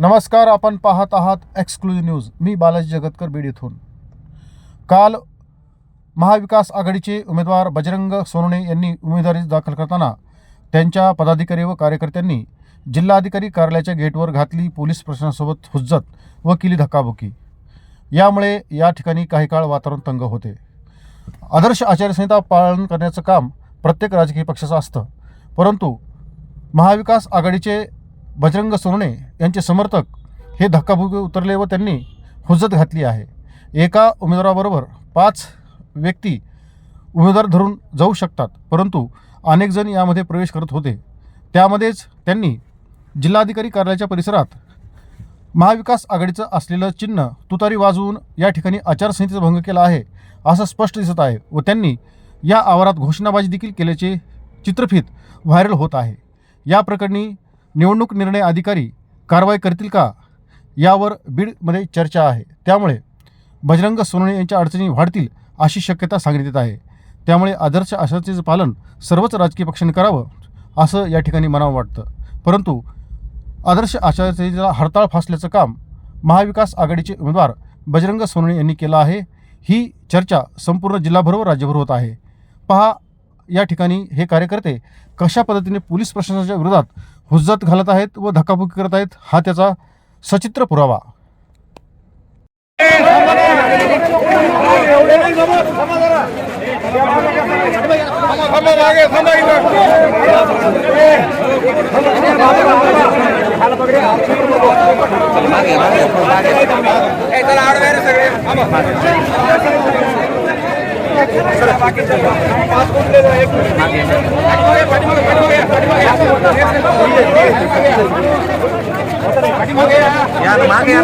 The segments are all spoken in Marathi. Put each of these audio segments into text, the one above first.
नमस्कार आपण पाहत आहात एक्सक्लुझिव्ह न्यूज मी बालाजी जगतकर बीड इथून काल महाविकास आघाडीचे उमेदवार बजरंग सोनवणे यांनी उमेदवारी दाखल करताना त्यांच्या पदाधिकारी व कार्यकर्त्यांनी जिल्हाधिकारी कार्यालयाच्या गेटवर घातली पोलीस प्रशासनासोबत हुज्जत व केली धक्काबुक्की. यामुळे या ठिकाणी काही काळ वातावरण तंग होते. आदर्श आचारसंहिता पालन करण्याचं काम प्रत्येक राजकीय पक्षाचं असतं. परंतु महाविकास आघाडीचे बजरंग सोनणे यांचे समर्थक हे धक्काबुक्की उतरले व त्यांनी हुज्जत घातली आहे. एका उमेदवाराबरोबर पाच व्यक्ती उमेदवार धरून जाऊ शकतात परंतु अनेकजण यामध्ये प्रवेश करत होते. त्यामध्येच त्यांनी जिल्हाधिकारी कार्यालयाच्या परिसरात महाविकास आघाडीचं असलेलं चिन्ह तुतारी वाजवून या ठिकाणी आचारसंहितेचा भंग केला आहे असं स्पष्ट दिसत आहे व त्यांनी या आवारात घोषणाबाजी देखील केल्याचे चित्रफित व्हायरल होत आहे. या प्रकरणी निवडणूक निर्णय अधिकारी कारवाई करतील का? यावर बीडमध्ये चर्चा आहे. त्यामुळे बजरंग सोनवणे यांच्या अडचणी वाढतील अशी शक्यता सांगण्यात येत आहे. त्यामुळे आदर्श आचारसंहितेचं पालन सर्वच राजकीय पक्षांनी करावं असं या ठिकाणी मनावं वाटतं. परंतु आदर्श आचारसंहितेला हरताळ फासल्याचं काम महाविकास आघाडीचे उमेदवार बजरंग सोनवणे यांनी केलं आहे. ही चर्चा संपूर्ण जिल्हाभर व राज्यभर होत आहे. पहा या ठिकाणी हे कार्यकर्ते कशा पद्धतीने पोलीस प्रशासनाच्या विरोधात हुज्जत घालत आहेत व धकाबुकी करत आहेत हा त्याचा सचित्र पुरावा. यार मागे या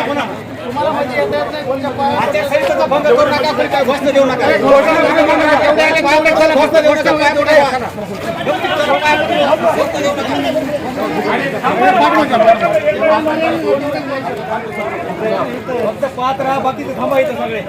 नाही फक्त पात्र बाकीचे थांबायचं सगळे.